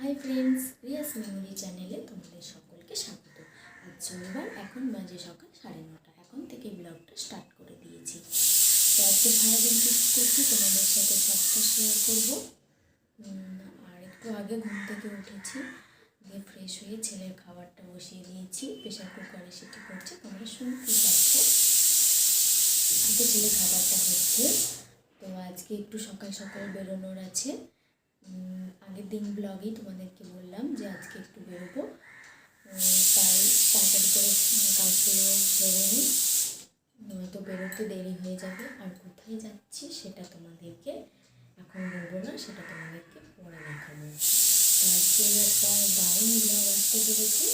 Friends, Riya's memory চ্যানেলে তোমাদের সকলকে স্বাগত। আজ শনিবার, এখন বাজে সকাল সাড়ে নটা। এখন থেকে ব্লগটা স্টার্ট করে দিয়েছি। তো আজকে সারাদিন কী করছি তোমাদের সাথে সবটা শেয়ার করব। আর একটু আগে ঘুম থেকে উঠেছি দিয়ে ফ্রেশ হয়ে ছেলের খাবারটা বসিয়ে দিয়েছি। প্রেশার কুকারে সেটি করছে তোমরা শুনতেই পাচ্ছ। আজকে ছেলে খাবারটা হচ্ছে। তো আজকে একটু সকাল সকাল বেরোনোর আছে। আগের দিন ব্লগেই তোমাদেরকে বললাম যে আজকে একটু বেরোবো। তাই তাড়াতাড়ি করে কাজগুলো সেরে নিই। নয়তো বেরোতে দেরি হয়ে যাবে। আর কোথায় যাচ্ছি সেটা তোমাদেরকে এখন বলব না, সেটা তোমাদেরকে পরে দেখাবো। আজকে একটা দারুণ ব্লগ আসতে চলেছে,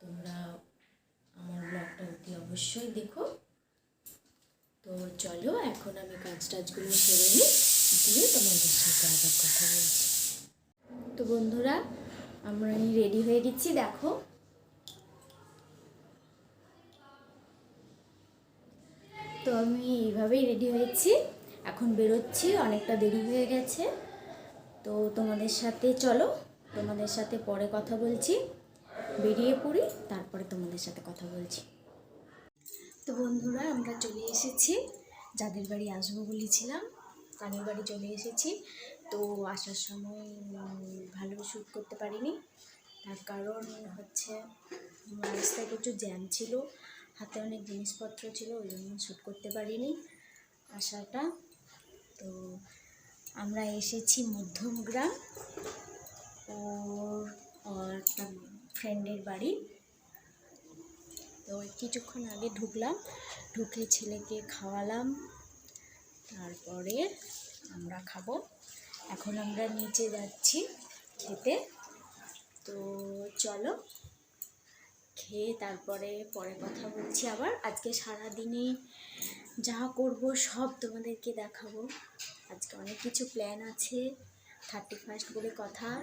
তোমরা আমার ব্লগটা অতি অবশ্যই দেখো। তো চলো, এখন আমি কাজ টাজগুলো সেরে নিই, দিয়ে তোমাদের সাথে আবার কথা বলছি। তো বন্ধুরা, আমরা আমি রেডি হয়ে গেছি, দেখো। তো আমি এইভাবেই রেডি হয়েছি এখন বেরোচ্ছি, অনেকটা দেরি হয়ে গেছে। তো তোমাদের সাথে, চলো, তোমাদের সাথে পরে কথা বলছি। বেরিয়ে পড়ি, তারপরে তোমাদের সাথে কথা বলছি। তো বন্ধুরা, আমরা চলে এসেছি। যাদের বাড়ি আসব বলেছিলাম, তাদের বাড়ি চলে এসেছি। তো আসার সময় ভালো শ্যুট করতে পারিনি। তার কারণ হচ্ছে রাস্তায় প্রচুর জ্যাম ছিল, হাতে অনেক জিনিসপত্র ছিল, ওই জন্য শ্যুট করতে পারিনি আসাটা। তো আমরা এসেছি মধ্যমগ্রাম ওর একটা ফ্রেন্ডের বাড়ি। তো কিছুক্ষণ আগে ঢুকলাম, ঢুকে ছেলেকে খাওয়ালাম, তারপরে আমরা খাব। এখন আমরা নিচে যাচ্ছি খেতে। তো চলো খেয়ে তারপরে পরে কথা বলছি আবার। আজকে সারা দিনে যা করব সব তোমাদেরকে দেখাবো। আজকে অনেক কিছু প্ল্যান আছে। থার্টি ফার্স্ট বলে কথা।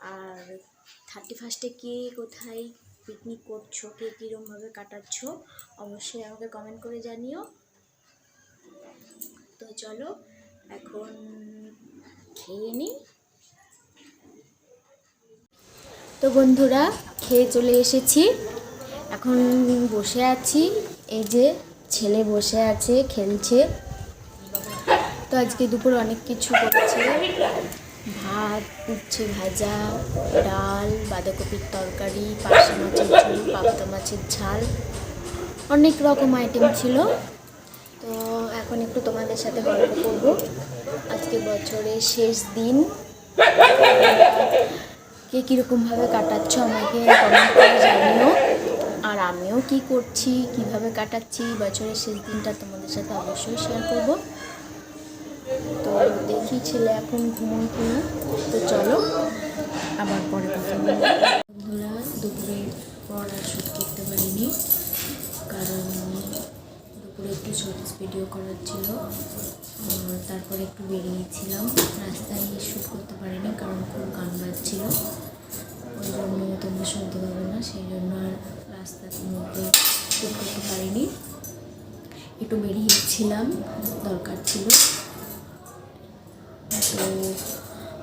আর থার্টি ফার্স্টে কে কোথায় পিকনিক করছ, কে কীরমভাবে কাটাচ্ছ, অবশ্যই আমাকে কমেন্ট করে জানিও। তো চলো, এখন খেয়ে নিই। তো বন্ধুরা, খেয়ে চলে এসেছি। এখন বসে আছি। এই যে ছেলে বসে আছে, খেলছে। তো আজকে দুপুরে অনেক কিছু করেছে। ভাত, উচ্ছে ভাজা, ডাল, বাঁধাকপির তরকারি, পার্শে মাছের ঝোল, পাবদা মাছের ঝাল, অনেক রকম আইটেম ছিল। তো এখন একটু তোমাদের সাথে গল্প করব। আজকে বছরের শেষ দিন। কে কীরকমভাবে কাটাচ্ছ আমাকে কমেন্ট করে জানিও। আর আমিও কি করছি, কীভাবে কাটাচ্ছি, বছরের শেষ দিনটা তোমাদের সাথে অবশ্যই শেয়ার করব। তো দেখি ছেলে এখন ঘুমোয় কিনা। তো চলো, আবার পরে কথা বলব। বন্ধুরা, দুপুরে পর আর শ্যুট করতে পারিনি, কারণ দুপুরে একটু শর্টস ভিডিও করার ছিল। তারপরে একটু বেরিয়েছিলাম। রাস্তায় শ্যুট করতে পারিনি কারণ খুব গান বাজছিল। ওই জন্য তোমরা শুনতে পাবে না সেই জন্য আর রাস্তার মধ্যে শ্যুট করতে পারিনি। একটু বেরিয়েছিলাম দরকার ছিল। তো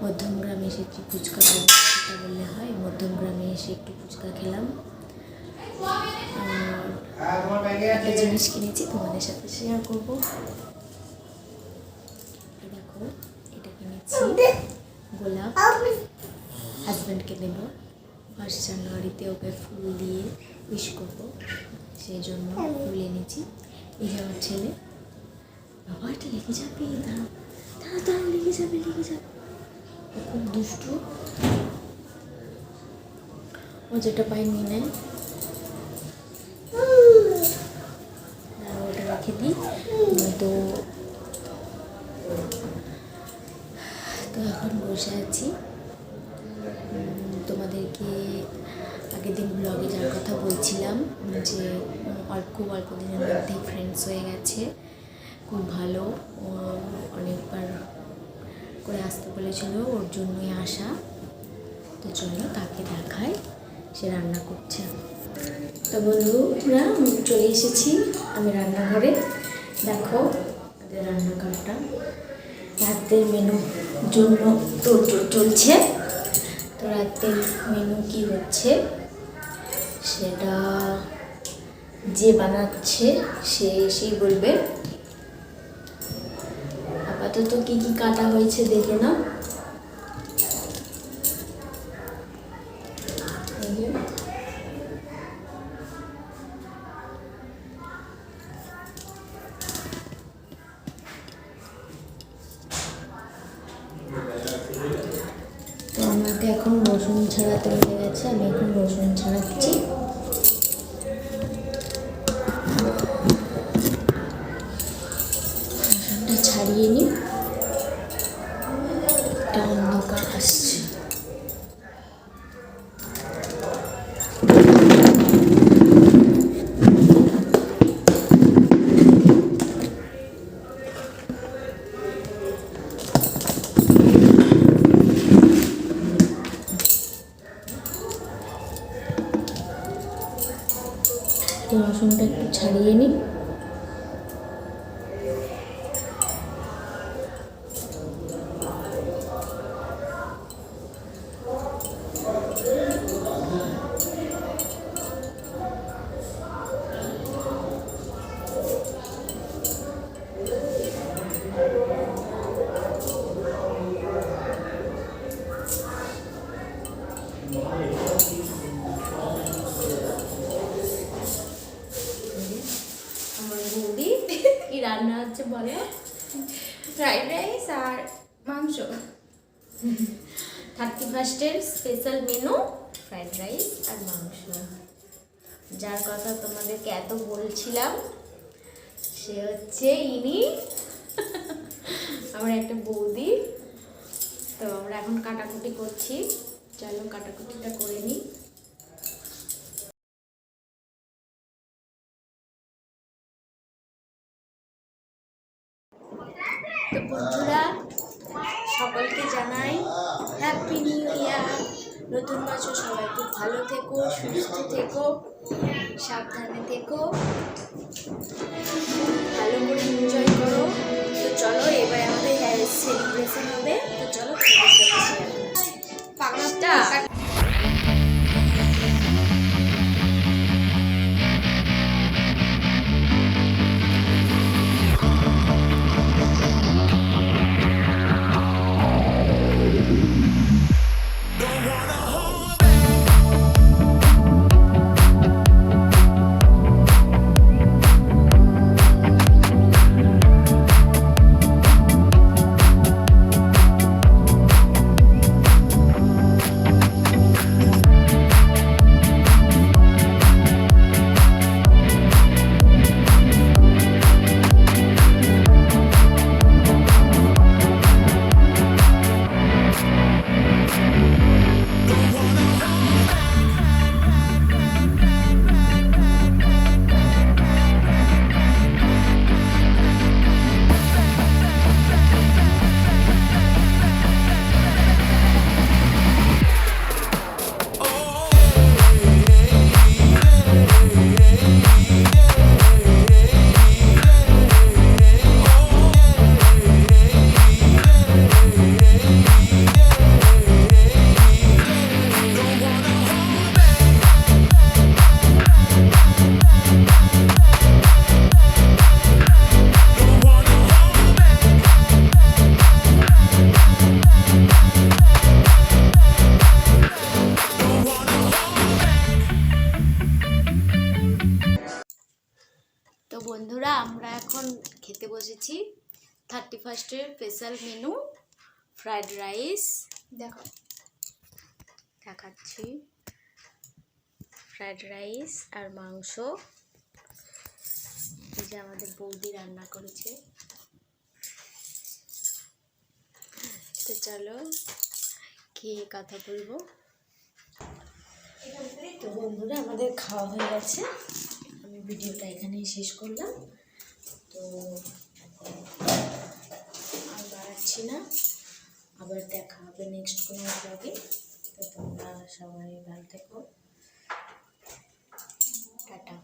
মধ্যমগ্রামে এসেছি ফুচকা খাব, সেটা বললে হয় মধ্যমগ্রামে এসে একটু ফুচকা খেলাম। একটা জিনিস কিনেছি তোমাদের সাথে শেয়ার করব। দেখো, এটা কিনেছি। গোলাপ হাজব্যান্ডকে দেবো। ফার্স্ট জানুয়ারিতে ওকে ফুল দিয়ে উইশ করব। সেই জন্য ফুল এনেছি। এই যে আমার ছেলে। বাবা, এটা লেগে যাবে, দাঁড়াও। দাঁড়াও দাঁড়াও, লেগে যাবে লেগে যাবে। ও খুব দুষ্টু। ও যেটা পাই নিয়ে নেয়। ওটা রেখে দিই। তো এখন বসে আছি। তোমাদেরকে আগের দিন ব্লগে যার কথা বলছিলাম যে অল্প খুব অল্প দিনের মধ্যেই ফ্রেন্ডস হয়ে গেছে। খুব ভালো। অনেকবার করে আসতে বলেছিল, ওর জন্যই আসা। তো চলো তাকে দেখাই, সে রান্না করছে। তো বন্ধুরা চলে এসেছি আমি রান্নাঘরে। দেখো আমাদের রান্নাঘরটা। রাতের মেনু জন্য তো চলছে। তো রাতের মেনু কি হচ্ছে? সেটা যে বানাচ্ছে সে এসেই বলবে। আপাতত কি কি কাটা হয়েছে দেখে নাও। ছাড়াতে হয়ে গেছে আমি এখন রসুন ছাড়াচ্ছি செடியேனி রান্না হচ্ছে বলো? ফ্রাইড রাইস আর মাংস। থার্টি ফার্স্টের স্পেশাল মেনু, ফ্রাইড রাইস আর মাংস। যার কথা তোমাদেরকে এত বলছিলাম, সে হচ্ছে ইনি। আমার একটা বৌদি। তো আমরা এখন কাটাকুটি করছি। চলো কাটাকুটিটা করে নিই তো বন্ধুরা জানাই হ্যাপি নিউ ইয়ার নতুন বছর সবাই খুব ভালো থেকো সুস্থ থেকো সাবধানে থেকো। ভালো করে এনজয় করো। তো চলো এবার আমাদের সেলিব্রেশন হবে। তো চলো তোমাদের থার্টি ফার্স্টের স্পেশাল মেনু ফ্রাইড রাইস দেখো। দেখাচ্ছি। ফ্রাইড রাইস আর মাংস। এই যে আমাদের বৌদি রান্না করেছে। তো চলো খেয়ে কথা বলব? তো বন্ধুরা আমাদের খাওয়া হয়ে গেছে। আমি ভিডিওটা এখানেই শেষ করলাম। তো বাড়াচ্ছি না। আবার দেখা হবে নেক্সট কোনো ব্লগে তো তোমরা সবাই ভালো থেকো। টাটা।